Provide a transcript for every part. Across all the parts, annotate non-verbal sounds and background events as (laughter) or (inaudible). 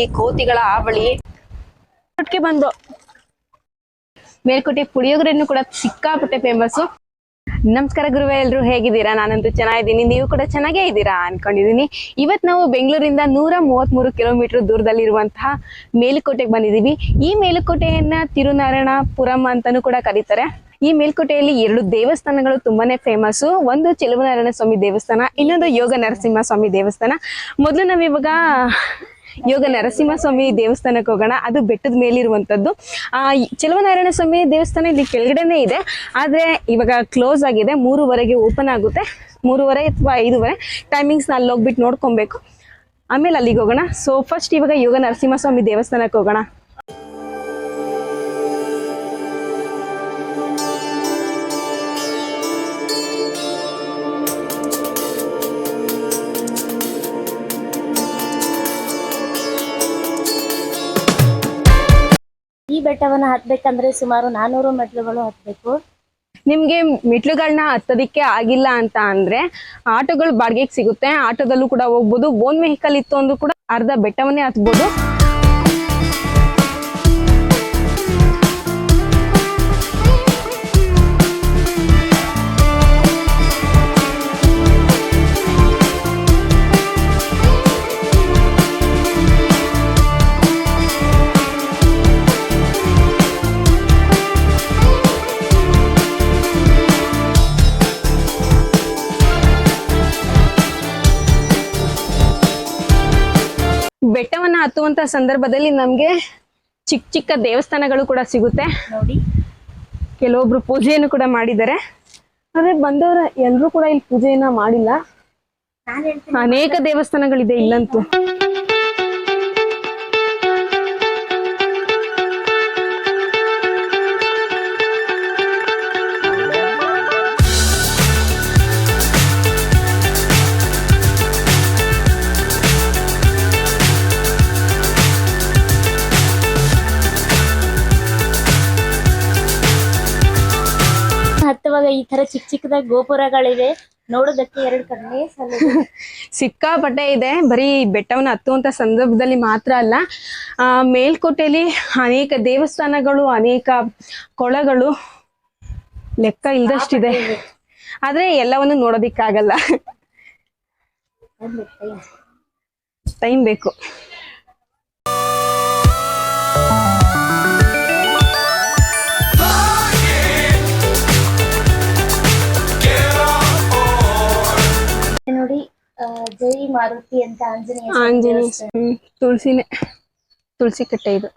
ಈ ಕೋತಿಗಳ ಆವಳಿ ಬಂದು. ಮೇಲ್ಕೋಟೆ ಪುಳಿಯೋಗರೆಯನ್ನು ಕೂಡ ಸಿಕ್ಕಾಪಟ್ಟೆ ಫೇಮಸ್ ನಮಸ್ಕಾರ ಗುರುವೆ, ಎಲ್ರು ಹೇಗಿದ್ದೀರಾ? ನಾನಂತೂ ಚೆನ್ನಾಗಿದ್ದೀನಿ. ನೀವು ಕೂಡ ಚೆನ್ನಾಗೇ ಇದ್ದೀರಾ ಅನ್ಕೊಂಡಿದ್ದೀನಿ. ಇವತ್ ನಾವು ಬೆಂಗಳೂರಿಂದ ನೂರ ಮೂವತ್ತ್ಮೂರು ಕಿಲೋಮೀಟರ್ ದೂರದಲ್ಲಿರುವಂತಹ ಮೇಲುಕೋಟೆಗೆ ಬಂದಿದ್ದೀವಿ. ಈ ಮೇಲುಕೋಟೆಯನ್ನ ತಿರುನಾರಾಯಣಪುರಂ ಅಂತಾನೂ ಕೂಡ ಕರೀತಾರೆ. ಈ ಮೇಲ್ಕೋಟೆಯಲ್ಲಿ ಎರಡು ದೇವಸ್ಥಾನಗಳು ತುಂಬಾನೇ ಫೇಮಸ್ ಒಂದು ಚೆಲುವನಾರಾಯಣ ಸ್ವಾಮಿ ದೇವಸ್ಥಾನ, ಇನ್ನೊಂದು ಯೋಗ ನರಸಿಂಹ ಸ್ವಾಮಿ ದೇವಸ್ಥಾನ. ಮೊದಲು ನಾವಿವಾಗ ಯೋಗ ನರಸಿಂಹಸ್ವಾಮಿ ದೇವಸ್ಥಾನಕ್ಕೆ ಹೋಗೋಣ. ಅದು ಬೆಟ್ಟದ ಮೇಲಿರುವಂಥದ್ದು. ಚೆಲುವನಾರಾಯಣ ಸ್ವಾಮಿ ದೇವಸ್ಥಾನ ಇಲ್ಲಿ ಕೆಳಗಡೆನೇ ಇದೆ. ಆದರೆ ಇವಾಗ ಕ್ಲೋಸ್ ಆಗಿದೆ. ಮೂರುವರೆಗೆ ಓಪನ್ ಆಗುತ್ತೆ. ಮೂರುವರೆ ಅಥವಾ ಐದುವರೆ. ಟೈಮಿಂಗ್ಸ್ನ ಅಲ್ಲಿ ಹೋಗ್ಬಿಟ್ಟು ನೋಡ್ಕೊಬೇಕು. ಆಮೇಲೆ ಅಲ್ಲಿಗೆ ಹೋಗೋಣ. ಸೊ ಫಸ್ಟ್ ಇವಾಗ ಯೋಗ ನರಸಿಂಹಸ್ವಾಮಿ ದೇವಸ್ಥಾನಕ್ಕೆ ಹೋಗೋಣ. ಬೆಟ್ಟವನ್ನ ಹತ್ಬೇಕಂದ್ರೆ ಸುಮಾರು ನಾನೂರು ಮೆಟ್ಲುಗಳು ಹತ್ಬೇಕು ನಿಮ್ಗೆ ಮೆಟ್ಲುಗಳನ್ನ ಹತ್ತೋದಿಕ್ಕೆ ಆಗಿಲ್ಲ ಅಂತ ಅಂದ್ರೆ ಆಟೋಗಳು ಬಾಡಿಗೆಗೆ ಸಿಗುತ್ತೆ. ಆಟೋದಲ್ಲೂ ಕೂಡ ಹೋಗ್ಬೋದು. ಓನ್ ವೆಹಿಕಲ್ ಇತ್ತು ಅಂದ್ರೂ ಕೂಡ ಅರ್ಧ ಬೆಟ್ಟವನ್ನೇ ಹತ್ಬೋದು. ಸಂದರ್ಭದಲ್ಲಿ ನಮ್ಗೆ ಚಿಕ್ಕ ಚಿಕ್ಕ ದೇವಸ್ಥಾನಗಳು ಕೂಡ ಸಿಗುತ್ತೆ. ನೋಡಿ. ಕೆಲವೊಬ್ರು ಪೂಜೆಯನ್ನು ಕೂಡ ಮಾಡಿದ್ದಾರೆ. ಆದ್ರೆ ಬಂದವರ ಎಲ್ರು ಕೂಡ ಇಲ್ಲಿ ಪೂಜೆಯನ್ನ ಮಾಡಿಲ್ಲ. ಅನೇಕ ದೇವಸ್ಥಾನಗಳಿದೆ ಇಲ್ಲಂತೂ. ಈ ತರ ಚಿಕ್ಕ ಚಿಕ್ಕದಾಗಿ ಗೋಪುರಗಳಿವೆ. ನೋಡೋದಕ್ಕೆ ಎರಡು ಕಡೆ ಸಲ (laughs) ಸಿಕ್ಕಾಪಟ್ಟೆ ಇದೆ. ಬರೀ ಬೆಟ್ಟವನ್ನ ಹತ್ತುವಂತ ಸಂದರ್ಭದಲ್ಲಿ ಮಾತ್ರ ಅಲ್ಲ ಆ ಮೇಲ್ಕೋಟೆಯಲ್ಲಿ ಅನೇಕ ದೇವಸ್ಥಾನಗಳು ಅನೇಕ ಕೊಳಗಳು ಲೆಕ್ಕ ಇಲ್ದಷ್ಟಿದೆ. ಆದ್ರೆ ಎಲ್ಲವನ್ನು ನೋಡೋದಿಕ್ಕಾಗಲ್ಲ. ಟೈಮ್ ಬೇಕು. ಜೈ ಮಾರುತಿ ಅಂತ ಆಂಜನೇಯ ಆಂಜನೇಯ ದೇವಸ್ಥಾನ. ಹ್ಮ್, ತುಳಸಿನೇ. ತುಳಸಿ ಕಟ್ಟೆ ಇದು.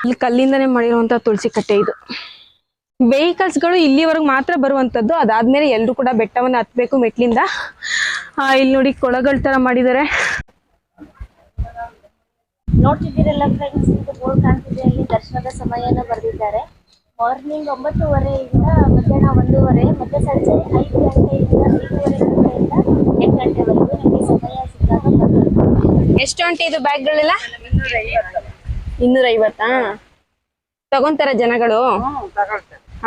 ಇಲ್ಲಿ ಕಲ್ಲಿಂದನೆ ಮಾಡಿರುವಂತ ತುಳಸಿ ಕಟ್ಟೆ ಇದು. ವೆಹಿಕಲ್ಸ್ಗಳು ಇಲ್ಲಿವರೆಗೆ ಮಾತ್ರ ಬರುವಂತದ್ದು. ಅದಾದ್ಮೇಲೆ ಎಲ್ರು ಕೂಡ ಬೆಟ್ಟವನ್ನ ಹತ್ಬೇಕು ಮೆಟ್ಲಿಂದ. ಆ, ಇಲ್ಲಿ ನೋಡಿ ಕೊಳಗಳ ತರ ಮಾಡಿದ್ದಾರೆ. ನೋಡ್ತಿದ್ದೀರಲ್ಲ ಫ್ರೆಂಡ್ಸ್ ಇದು ಬೋರ್ಡ್ ಕಾಣ್ತಿದೆ. ಅಲ್ಲಿ ದರ್ಶನದ ಸಮಯನ ಬರೆದಿದ್ದಾರೆ. ಮಾರ್ನಿಂಗ್ ಒಂಬತ್ತುವರೆಯಿಂದ ಮಧ್ಯಾಹ್ನ ಒಂದೂವರೆ ಮತ್ತೆ ಸಂಜೆ ಐದು ಗಂಟೆಯಿಂದ ಐದೂವರೆ ಗಂಟೆಯಿಂದ ಎಂಟು ಗಂಟೆವರೆಗೂ ನಿಮಗೆ ಸಮಯ ಸಿಕ್ಕಾಗ ಬರ್ಬೋದು ಎಷ್ಟು ಗಂಟೆ ಇದು ಬ್ಯಾಗ್ಗಳೆಲ್ಲ? ಇನ್ನೂರ ಐವತ್ತಾ ತಗೊಂತಾರ ಜನಗಳು?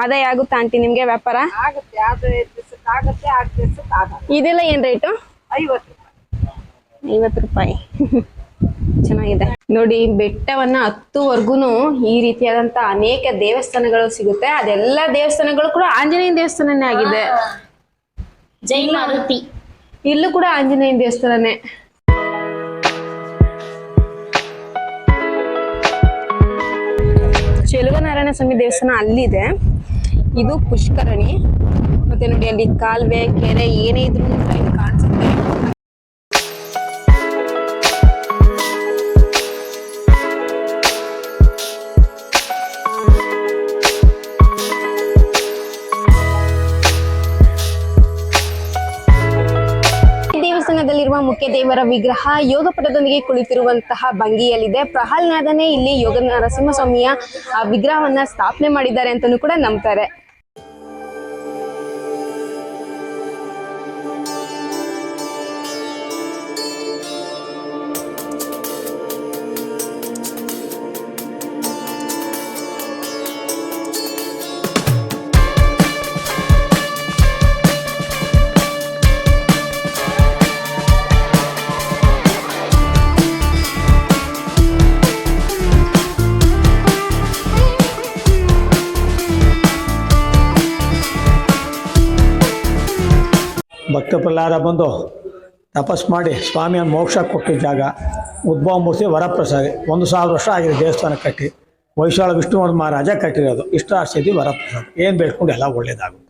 ಆದಾಯ ಆಗುತ್ತಾ ಆಂಟಿ ನಿಮ್ಗೆ ವ್ಯಾಪಾರ? ಇದೆಲ್ಲ ಏನ್ ರೇಟು? ಐವತ್ತು ರೂಪಾಯಿ. (laughs) ಚೆನ್ನಾಗಿದೆ. ನೋಡಿ ಬೆಟ್ಟವನ್ನ ಹತ್ತುವರೆಗೂ ಈ ರೀತಿಯಾದಂತ ಅನೇಕ ದೇವಸ್ಥಾನಗಳು ಸಿಗುತ್ತೆ. ಅದೆಲ್ಲ ದೇವಸ್ಥಾನಗಳು ಕೂಡ ಆಂಜನೇಯ ದೇವಸ್ಥಾನನೇ ಆಗಿದೆ. ಜೈ ಮಾರುತಿ ಇಲ್ಲೂ ಕೂಡ ಆಂಜನೇಯ ದೇವಸ್ಥಾನನೇ. ಚೆಲುವನಾರಾಯಣ ಸ್ವಾಮಿ ದೇವಸ್ಥಾನ ಅಲ್ಲಿದೆ. ಇದು ಪುಷ್ಕರಣಿ. ಮತ್ತೆ ನೋಡಿ ಅಲ್ಲಿ ಕಾಲುವೆ ಕೆರೆ ಏನೇ ಇದ್ರೂ ಕಾಣಿಸುತ್ತೆ. ದೇವರ ವಿಗ್ರಹ ಯೋಗ ಪಟದೊಂದಿಗೆ ಕುಳಿತಿರುವಂತಹ ಭಂಗಿಯಲ್ಲಿದೆ. ಪ್ರಹ್ಲಾದನೇ ಇಲ್ಲಿ ಯೋಗ ನರಸಿಂಹಸ್ವಾಮಿಯ ವಿಗ್ರಹವನ್ನ ಸ್ಥಾಪನೆ ಮಾಡಿದ್ದಾರೆ ಅಂತಾನೂ ಕೂಡ ನಂಬ್ತಾರೆ. ಭಕ್ತ ಪ್ರಹ್ಲಾದ ಬಂದು ತಪಸ್ ಮಾಡಿ ಸ್ವಾಮಿಯನ್ನು ಮೋಕ್ಷ ಕೊಟ್ಟಿದ್ದ ಜಾಗ ಉದ್ಭವ ಮೂರ್ತಿ ವರಪ್ರಸಾದಿ. ಒಂದು ಸಾವಿರ ವರ್ಷ ಆಗಿದೆ ದೇವಸ್ಥಾನ ಕಟ್ಟಿ. ವೈಶಾಲ ವಿಷ್ಣುವರ್ಧ ಮಹಾರಾಜ ಕಟ್ಟಿರೋದು. ಇಷ್ಟ ಸ್ಥಿತಿ ವರಪ್ರಸಾದ. ಏನು ಬೇಡ್ಕೊಂಡು ಎಲ್ಲ ಒಳ್ಳೇದಾಗುತ್ತೆ.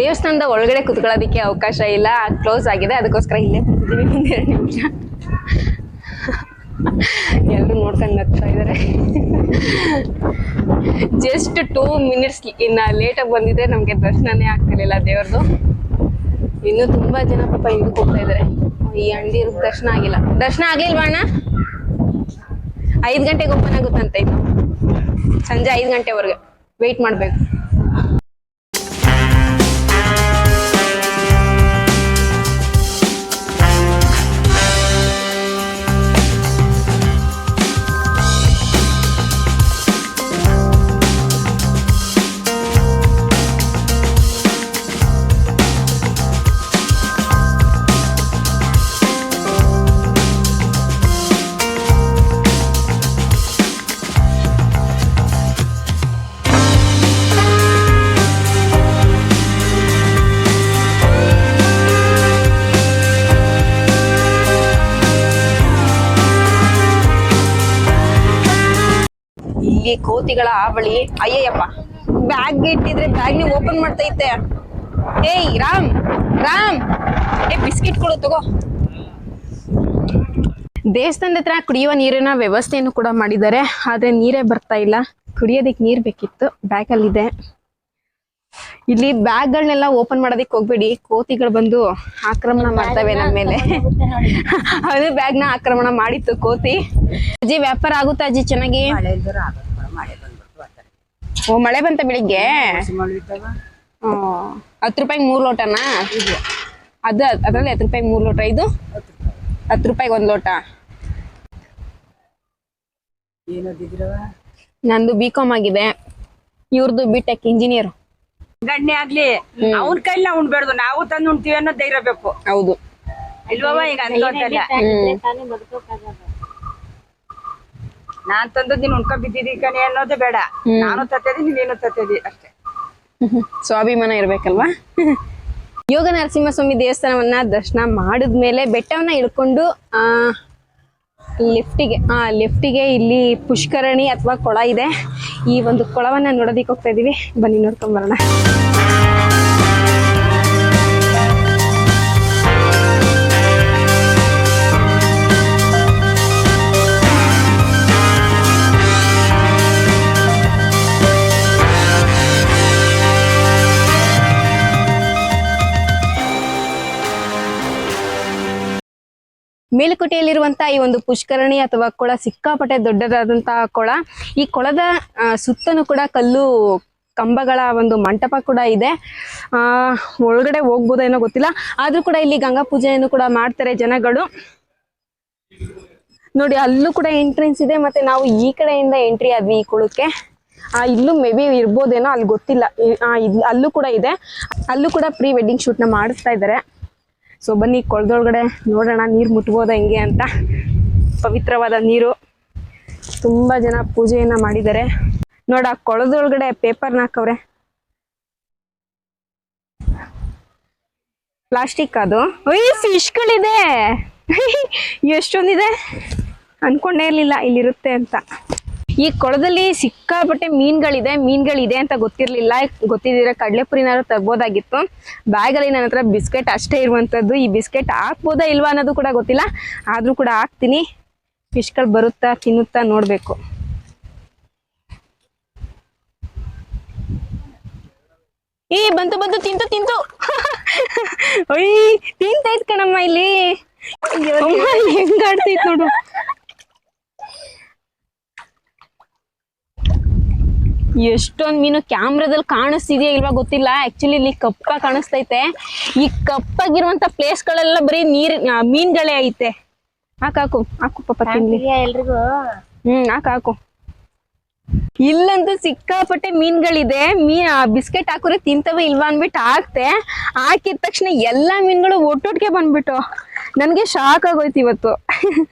ದೇವಸ್ಥಾನದ ಒಳಗಡೆ ಕುತ್ಕೊಳ್ಳೋದಕ್ಕೆ ಅವಕಾಶ ಇಲ್ಲ. ಕ್ಲೋಸ್ ಆಗಿದೆ. ಅದಕ್ಕೋಸ್ಕರ ಇಲ್ಲೇ ಕೂತಿದ್ದೀವಿ. ಒಂದೆರಡು ನಿಮಿಷ. ಎಲ್ಲರೂ ನೋಡ್ಕೊಂಡು ಬರ್ತಾ ಇದ್ದಾರೆ. ಜಸ್ಟ್ ಟೂ ಮಿನಿಟ್ಸ್ ಇನ್ನು ಲೇಟಾಗಿ ಬಂದಿದ್ರೆ ನಮಗೆ ದರ್ಶನನೇ ಆಗ್ತಿರಲಿಲ್ಲ ದೇವ್ರದ್ದು ಇನ್ನೂ ತುಂಬಾ ಜನ ಪಾಪ ಹಿಂದಕ್ಕೆ ಹೋಗ್ತಾ ಇದಾರೆ. ಈ ಅಂಡಿ ದರ್ಶನ ಆಗಿಲ್ಲ. ದರ್ಶನ ಆಗ್ಲಿಲ್ವಾ ಅಣ್ಣ? ಐದ್ ಗಂಟೆಗೆ ಓಪನ್ ಆಗುತ್ತಂತೆ ಇನ್ನು. ಸಂಜೆ ಐದ್ ಗಂಟೆವರೆಗೆ. ವೆಯ್ಟ್ ಮಾಡ್ಬೇಕು. ಇಲ್ಲಿ ಕೋತಿಗಳ ಆವಳಿ ಅಯ್ಯಯ್ಯಪ್ಪ. ಬ್ಯಾಗ್ ಇಟ್ಟಿದ್ರೆ ಬ್ಯಾಗ್ ನೀವು ಓಪನ್ ಮಾಡ್ತೈತೆ. ಏಯ್ ರಾಮ್ ರಾಮ್. ಏ ಬಿಸ್ಕಿಟ್ ಕೊಡು ತಗೋ. ದೇವಸ್ಥಾನದ ಹತ್ರ ಕುಡಿಯುವ ನೀರಿನ ವ್ಯವಸ್ಥೆಯನ್ನು ಕೂಡ ಮಾಡಿದ್ದಾರೆ. ಆದ್ರೆ ನೀರೇ ಬರ್ತಾ ಇಲ್ಲ. ಕುಡಿಯೋದಕ್ಕೆ ನೀರ್ ಬೇಕಿತ್ತು. ಬ್ಯಾಗ್ ಅಲ್ಲಿದೆ. ಇಲ್ಲಿ ಬ್ಯಾಗ್ಗಳನ್ನೆಲ್ಲ ಓಪನ್ ಮಾಡೋದಕ್ಕೆ ಹೋಗ್ಬೇಡಿ. ಕೋತಿಗಳು ಬಂದು ಆಕ್ರಮಣ ಮಾಡ್ತವೆ ನಮ್ಮ ಮೇಲೆ. (laughs) ಅದು ಬ್ಯಾಗ್ನ ಆಕ್ರಮಣ ಮಾಡಿತ್ತು ಕೋತಿ. ಅಜ್ಜಿ ವ್ಯಾಪಾರ ಆಗುತ್ತಾ ಅಜ್ಜಿ? ಚೆನ್ನಾಗಿ? ಬಂದ್ಬಿಟ್ಟು ಓ ಮಳೆ ಬಂತ ಬೆಳಿಗ್ಗೆ? ಮಳೆ ಇದ್ದಾಗ. ಆ, ಹತ್ತು ರೂಪಾಯಿಗೆ ಮೂರ್ ಲೋಟನಾ? ಅದು ಅದರಲ್ಲಿ ಹತ್ತು ರೂಪಾಯಿ ಮೂರ್ ಲೋಟ ಇದು? ಹತ್ತು ರೂಪಾಯಿಗೆ ಒಂದ್ ಲೋಟ. ನಂದು ಬಿ ಕಾಮ್ ಆಗಿದೆ. ಇವ್ರದ್ದು ಬಿ ಟೆಕ್ ಇಂಜಿನಿಯರ್ ಗಣ್ಣೆ ಆಗ್ಲಿ ಅವನ ಕೈಲಿ ನಾವು ಉಣ್ಬೇಡ್ದು ನಾವು ತಂದು ಉಣ್ತೀವಿ ಅನ್ನೋ ಧೈರ್ಯ ಬೇಕು. ಹೌದು. ಇಲ್ವಾ ಈಗ ಬದುಕೋಕ್ಕಾಗಲ್ಲ ನಾನ್ ತಂದು ನೀನ್ ಉಣ್ಕೊಂಡ್ ಬಿದ್ದಿದಿ ಕಣೆ ಅನ್ನೋದೇ ಬೇಡ. ನಾನು ತತ್ತಿದೀನಿ ನೀನು ತತ್ತಿದಿ ಅಷ್ಟೇ. ಸ್ವಾಭಿಮಾನ ಇರ್ಬೇಕಲ್ವಾ? ಯೋಗ ನರಸಿಂಹಸ್ವಾಮಿ ದೇವಸ್ಥಾನವನ್ನ ದರ್ಶನ ಮಾಡಿದ್ಮೇಲೆ ಬೆಟ್ಟವನ್ನ ಇಳ್ಕೊಂಡು ಆ ಲಿಫ್ಟಿಗೆ ಆ ಲಿಫ್ಟಿಗೆ ಇಲ್ಲಿ ಪುಷ್ಕರಣಿ ಅಥವಾ ಕೊಳ ಇದೆ. ಈ ಒಂದು ಕೊಳವನ್ನ ನೋಡೋದಿಕ್ಕೆ ಹೋಗ್ತಾ ಇದೀವಿ. ಬನ್ನಿ ನೋಡ್ಕೊಂಡ್ ಬರೋಣ. ಮೇಲುಕೋಟೆಯಲ್ಲಿರುವಂತಹ ಈ ಒಂದು ಪುಷ್ಕರಣಿ ಅಥವಾ ಕೊಳ ಸಿಕ್ಕಾಪಟ್ಟೆ ದೊಡ್ಡದಾದಂತಹ ಕೊಳ, ಈ ಕೊಳದ ಸುತ್ತನೂ ಕೂಡ ಕಲ್ಲು ಕಂಬಗಳ ಒಂದು ಮಂಟಪ ಕೂಡ ಇದೆ. ಆ, ಒಳಗಡೆ ಹೋಗ್ಬೋದೇನೋ ಗೊತ್ತಿಲ್ಲ. ಆದ್ರೂ ಕೂಡ ಇಲ್ಲಿ ಗಂಗಾ ಪೂಜೆಯನ್ನು ಕೂಡ ಮಾಡ್ತಾರೆ ಜನಗಳು. ನೋಡಿ, ಅಲ್ಲೂ ಕೂಡ ಎಂಟ್ರೆನ್ಸ್ ಇದೆ ಮತ್ತೆ ನಾವು ಈ ಕಡೆಯಿಂದ ಎಂಟ್ರಿ ಆದ್ವಿ ಈ ಕುಳಕ್ಕೆ ಆ, ಇಲ್ಲೂ ಮೇ ಬಿ ಇರ್ಬೋದೇನೋ ಅಲ್ಲಿ ಗೊತ್ತಿಲ್ಲ. ಅಲ್ಲೂ ಕೂಡ ಇದೆ. ಅಲ್ಲೂ ಕೂಡ ಪ್ರೀ ವೆಡ್ಡಿಂಗ್ ಶೂಟ್ನ ಮಾಡಿಸ್ತಾ ಇದ್ದಾರೆ. ಸೊ ಬನ್ನಿ, ಕೊಳದೊಳಗಡೆ ನೋಡೋಣ, ನೀರು ಮುಟ್ಬೋದ ಹೆಂಗೆ ಅಂತ. ಪವಿತ್ರವಾದ ನೀರು. ತುಂಬಾ ಜನ ಪೂಜೆಯನ್ನ ಮಾಡಿದ್ದಾರೆ. ನೋಡ, ಕೊಳದೊಳಗಡೆ ಪೇಪರ್ನ ಹಾಕವ್ರೆ ಪ್ಲಾಸ್ಟಿಕ್ ಅದು. ಒಯ್ ಫಿಶ್ಗಳಿದೆ (laughs) ಎಷ್ಟೊಂದಿದೆ? ಅನ್ಕೊಂಡೇ ಇರ್ಲಿಲ್ಲ, ಇಲ್ಲಿರುತ್ತೆ ಅಂತ. ಈ ಕೊಳದಲ್ಲಿ ಸಿಕ್ಕಾಪಟ್ಟೆ ಮೀನ್ಗಳಿದೆ ಮೀನ್ಗಳಿದೆ ಅಂತ ಗೊತ್ತಿರ್ಲಿಲ್ಲ. ಗೊತ್ತಿದ್ರೆ ಕಡಲೆಪುರಿನಾರು ತರ್ಬೋದಾಗಿತ್ತು. ಬ್ಯಾಗಲ್ಲಿ ನನ್ನ ಹತ್ರ ಬಿಸ್ಕೆಟ್ ಅಷ್ಟೇ ಇರುವಂಥದ್ದು ಈ ಬಿಸ್ಕೆಟ್ ಹಾಕ್ಬೋದಾ ಇಲ್ವಾ ಅನ್ನೋದು ಕೂಡ ಗೊತ್ತಿಲ್ಲ. ಆದ್ರೂ ಕೂಡ ಹಾಕ್ತೀನಿ. ಫಿಶ್ಗಳು ಬರುತ್ತಾ ತಿನ್ನುತ್ತಾ ನೋಡ್ಬೇಕು. ಏ ಬಂತು ಬಂತು ತಿಂತು ತಿಂತು. (laughs) ತಿಂತೈತ್ ಕಣಮ್ಮ ಇಲ್ಲಿ. ಅಮ್ಮ, ಹೆಂಗ್ ನೋಡು. ಎಷ್ಟೊಂದ್ ಮೀನು ಕ್ಯಾಮ್ರಾದಲ್ಲಿ ಕಾಣಿಸ್ತಿದ್ಯಾ ಇಲ್ವಾ ಗೊತ್ತಿಲ್ಲ. ಆಕ್ಚುಲಿ ಇಲ್ಲಿ ಕಪ್ಪ ಕಾಣಿಸ್ತೈತೆ. ಈ ಕಪ್ಪಾಗಿರುವಂತ ಪ್ಲೇಸ್ ಗಳೆಲ್ಲ ಬರೀ ನೀರ್ ಮೀನ್ಗಳೇ ಐತೆ. ಹಾಕಾಕು ಹಾಕು ಪಾಪ ತಿನ್ಲಿ. ಎಲ್ರಿಗೂ? ಹ್ಮ್ ಹಾಕಾಕು ಇಲ್ಲಂತೂ ಸಿಕ್ಕಾಪಟ್ಟೆ ಮೀನ್ಗಳಿದೆ. ಮೀ ಬಿಸ್ಕೆಟ್ ಹಾಕಿದ್ರೆ ತಿಂತವೆ ಇಲ್ವಾ ಅನ್ಬಿಟ್ಟು ಹಾಕ್ತೆ. ಹಾಕಿದ ತಕ್ಷಣ ಎಲ್ಲಾ ಮೀನ್ಗಳು ಒಟ್ಟೊಟ್ಟಿಗೆ ಬಂದ್ಬಿಟ್ಟು ನನ್ಗೆ ಶಾಕ್ ಆಗೋಯ್ತು ಇವತ್ತು. (laughs)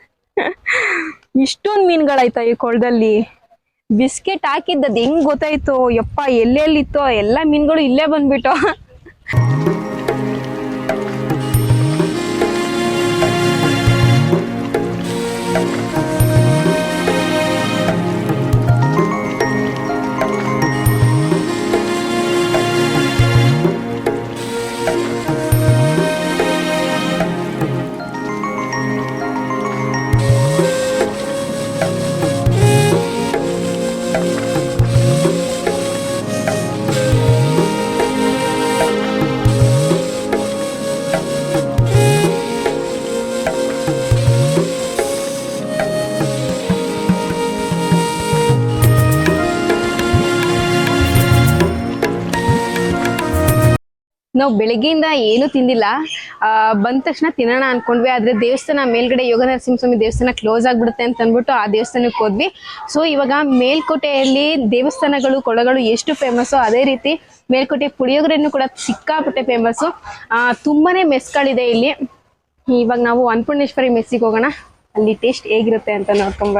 ಇಷ್ಟೊಂದ್ ಮೀನ್ಗಳಾಯ್ತಾ ಈ ಕೊಳದಲ್ಲಿ. ಬಿಸ್ಕೆಟ್ ಹಾಕಿದ್ದದ್ ಹೆಂಗ್ ಗೊತ್ತಾಯ್ತು? ಯಪ್ಪ ಎಲ್ಲೆಲ್ಲಿತ್ತೋ? ಎಲ್ಲಾ ಮೀನ್ಗಳು ಇಲ್ಲೇ ಬಂದ್ಬಿಟ್ಟು ನಾವು ಬೆಳಗ್ಗೆಯಿಂದ ಏನು ತಿಂದಿಲ್ಲ. ಬಂದ ತಕ್ಷಣ ತಿನ್ನೋಣ ಅನ್ಕೊಂಡ್ವಿ. ಆದ್ರೆ ದೇವಸ್ಥಾನ ಮೇಲ್ಗಡೆ ಯೋಗ ನರಸಿಂಹಸ್ವಾಮಿ ದೇವಸ್ಥಾನ ಕ್ಲೋಸ್ ಆಗ್ಬಿಡುತ್ತೆ ಅಂತ ಅಂದ್ಬಿಟ್ಟು ಆ ದೇವಸ್ಥಾನಕ್ಕೆ ಹೋದ್ವಿ. ಸೊ ಇವಾಗ ಮೇಲ್ಕೋಟೆಯಲ್ಲಿ ದೇವಸ್ಥಾನಗಳು, ಕೊಳಗಳು ಎಷ್ಟು ಫೇಮಸ್ಸು ಅದೇ ರೀತಿ ಮೇಲ್ಕೋಟೆ ಪುಳಿಯೋಗರೆನೂ ಕೂಡ ಸಿಕ್ಕಾಪಟ್ಟೆ ಫೇಮಸ್ಸು ತುಂಬಾನೇ ಮೆಸ್ಗಳಿದೆ ಇಲ್ಲಿ. ಇವಾಗ ನಾವು ಅನ್ನಪೂರ್ಣೇಶ್ವರಿ ಮೆಸ್ಸಿಗೆ ಹೋಗೋಣ. ಅಲ್ಲಿ ಟೇಸ್ಟ್ ಹೇಗಿರುತ್ತೆ ಅಂತ ನೋಡ್ಕೊಂಡ್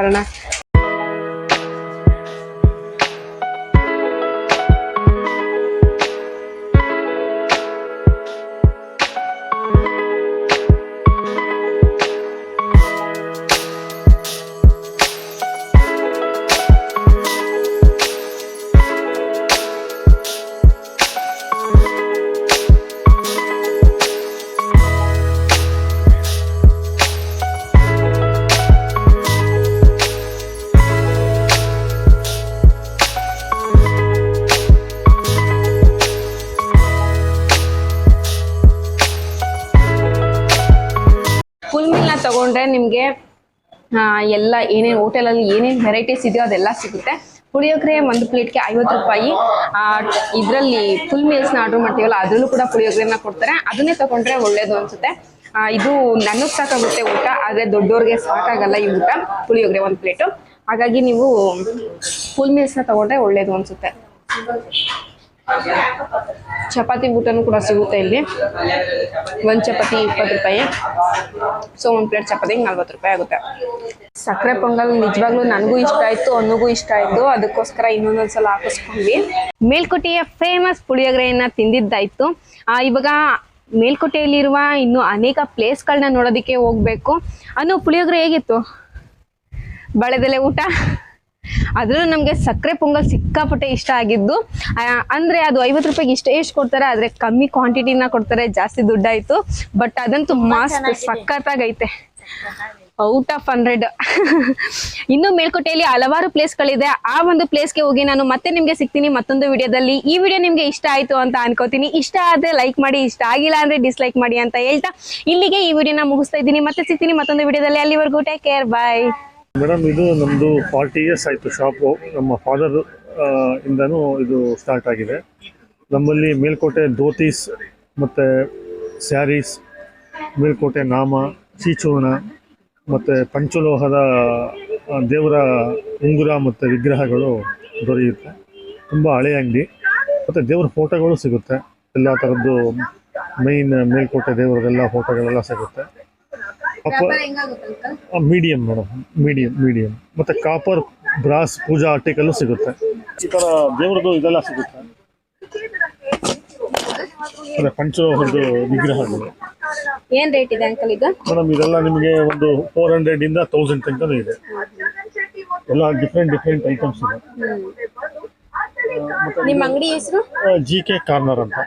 ತಗೊಂಡ್ರೆ ನಿಮಗೆ ಎಲ್ಲ ಏನೇನು ಹೋಟೆಲಲ್ಲಿ ಏನೇನು ವೆರೈಟೀಸ್ ಇದೆಯೋ ಅದೆಲ್ಲ ಸಿಗುತ್ತೆ. ಪುಳಿಯೋಗರೆ ಒಂದು ಪ್ಲೇಟ್ಗೆ ಐವತ್ತು ರೂಪಾಯಿ. ಇದರಲ್ಲಿ ಫುಲ್ ಮೀಲ್ಸ್ನ ಆರ್ಡರ್ ಮಾಡ್ತೀವಲ್ಲ, ಅದರಲ್ಲೂ ಕೂಡ ಪುಳಿಯೋಗರೆನ ಕೊಡ್ತಾರೆ. ಅದನ್ನೇ ತಗೊಂಡ್ರೆ ಒಳ್ಳೇದು ಅನ್ಸುತ್ತೆ. ಇದು ನನಗೆ ಸಾಕಾಗುತ್ತೆ ಊಟ, ಆದರೆ ದೊಡ್ಡವ್ರಿಗೆ ಸಾಕಾಗಲ್ಲ ಈ ಊಟ ಪುಳಿಯೋಗರೆ ಒಂದು ಪ್ಲೇಟು ಹಾಗಾಗಿ ನೀವು ಫುಲ್ ಮೀಲ್ಸ್ನ ತಗೊಂಡ್ರೆ ಒಳ್ಳೇದು ಅನ್ಸುತ್ತೆ. ಚಪಾತಿ ಊಟನೂ ಕೂಡ ಸಿಗುತ್ತೆ ಇಲ್ಲಿ. ಒಂದು ಚಪಾತಿ ಇಪ್ಪತ್ತು ರೂಪಾಯಿ. ಸೊ ಒಂದು ಪ್ಲೇಟ್ ಚಪಾತಿಗೆ ನಲ್ವತ್ತು ರೂಪಾಯಿ ಆಗುತ್ತೆ. ಸಕ್ಕರೆ ಪೊಂಗಲ್ ನಿಜವಾಗ್ಲೂ ನನಗೂ ಇಷ್ಟ ಆಯ್ತು ಅನ್ನಗೂ ಇಷ್ಟ ಆಯ್ತು. ಅದಕ್ಕೋಸ್ಕರ ಇನ್ನೊಂದೊಂದು ಸಲ ಹಾಕಿಸ್ಕೊಂಡ್ವಿ. ಮೇಲ್ಕೋಟೆಯ ಫೇಮಸ್ ಪುಳಿಯೋಗರೆಯನ್ನ ತಿಂದಿದ್ದಾಯ್ತು. ಆ, ಇವಾಗ ಮೇಲ್ಕೋಟೆಯಲ್ಲಿರುವ ಇನ್ನು ಅನೇಕ ಪ್ಲೇಸ್ಗಳನ್ನ ನೋಡೋದಕ್ಕೆ ಹೋಗ್ಬೇಕು. ಅನ್ನು ಪುಳಿಯೋಗರೆ ಹೇಗಿತ್ತು? ಬಳೆದೆಲೆ ಊಟ? ಅದ್ರಲ್ಲೂ ನಮಗೆ ಸಕ್ಕರೆ ಪೊಂಗಲ್ ಸಿಕ್ಕಾಪಟ್ಟೆ ಇಷ್ಟ ಆಗಿದ್ದು ಅಂದ್ರೆ ಅದು ಐವತ್ತು ರೂಪಾಯಿಗೆ ಇಷ್ಟ ಎಷ್ಟು ಕೊಡ್ತಾರೆ ಆದ್ರೆ ಕಮ್ಮಿ ಕ್ವಾಂಟಿಟಿನ ಕೊಡ್ತಾರೆ ಜಾಸ್ತಿ ದುಡ್ಡಾಯ್ತು. ಬಟ್ ಅದಂತೂ ಮಸ್ತ್ ಸಖತ್ತಾಗೈತೆ. ಔಟ್ ಆಫ್ ಹಂಡ್ರೆಡ್ ಇನ್ನು ಮೇಲ್ಕೋಟೆಯಲ್ಲಿ ಹಲವಾರು ಪ್ಲೇಸ್ಗಳಿದೆ. ಆ ಒಂದು ಪ್ಲೇಸ್ಗೆ ಹೋಗಿ ನಾನು ಮತ್ತೆ ನಿಮ್ಗೆ ಸಿಗ್ತೀನಿ ಮತ್ತೊಂದು ವಿಡಿಯೋದಲ್ಲಿ. ಈ ವಿಡಿಯೋ ನಿಮ್ಗೆ ಇಷ್ಟ ಆಯ್ತು ಅಂತ ಅನ್ಕೋತೀನಿ. ಇಷ್ಟ ಆದ್ರೆ ಲೈಕ್ ಮಾಡಿ ಇಷ್ಟ ಆಗಿಲ್ಲ ಅಂದ್ರೆ ಡಿಸ್ಲೈಕ್ ಮಾಡಿ ಅಂತ ಹೇಳ್ತಾ ಇಲ್ಲಿಗೆ ಈ ವಿಡಿಯೋನ ಮುಗಿಸ್ತಾ ಇದ್ದೀನಿ. ಮತ್ತೆ ಸಿಗ್ತೀನಿ ಮತ್ತೊಂದು ವಿಡಿಯೋದಲ್ಲಿ. ಅಲ್ಲಿವರೆಗೂ ಟೇಕ್ ಕೇರ್ ಬಾಯ್ ಮೇಡಮ್, ಇದು ನಮ್ಮದು ಫಾರ್ಟಿ ಇಯರ್ಸ್ ಆಯಿತು ಶಾಪು ನಮ್ಮ ಫಾದರ್ ಇಂದನೂ ಇದು ಸ್ಟಾರ್ಟ್ ಆಗಿದೆ. ನಮ್ಮಲ್ಲಿ ಮೇಲ್ಕೋಟೆ ಧೋತೀಸ್ ಮತ್ತು ಸ್ಯಾರೀಸ್, ಮೇಲ್ಕೋಟೆ ನಾಮ ಚೀಚೂರ್ಣ ಮತ್ತು ಪಂಚಲೋಹದ ದೇವರ ಉಂಗುರ ಮತ್ತು ವಿಗ್ರಹಗಳು ದೊರೆಯುತ್ತೆ. ತುಂಬ ಹಳೆಯ ಅಂಗಡಿ. ಮತ್ತು ದೇವರ ಫೋಟೋಗಳು ಸಿಗುತ್ತೆ. ಎಲ್ಲ ಥರದ್ದು ಮೈನ್ ಮೇಲ್ಕೋಟೆ ದೇವರದೆಲ್ಲ ಫೋಟೋಗಳೆಲ್ಲ ಸಿಗುತ್ತೆ. ಮೀಡಿಯಂ ಮೇಡಮ್ ಮೀಡಿಯಂ ಮೀಡಿಯಂ ಮತ್ತೆ ಕಾಪರ್ ಬ್ರಾಸ್ ಪೂಜಾ ಆರ್ಟಿಕಲ್ ಸಿಗುತ್ತೆ. ಈ ತರ ದೇವ್ರದ್ದು ಇದೆಲ್ಲ ಸಿಗುತ್ತೆ. ಅದೇ ಪಂಚಲೋಹದ್ದು ವಿಗ್ರಹಗಳು. ಏನ್ ರೇಟ್ ಇದೆ ಅಂಕಲ್ ಈಗ ಮೇಡಮ್ ಇದೆಲ್ಲ ನಿಮಗೆ ಒಂದು ಫೋರ್ ಹಂಡ್ರೆಡ್ ಇಂದ ತೌಸಂಡ್ ತನಕ ಇದೆ. ಎಲ್ಲ ಡಿಫ್ರೆಂಟ್ ಡಿಫ್ರೆಂಟ್ ಐಟಮ್ಸ್ ಇದೆ. ನಿಮ್ಮ ಅಂಗಡಿ ಹೆಸರು? ಜಿ ಕೆ ಕಾರ್ನರ್ ಅಂತ.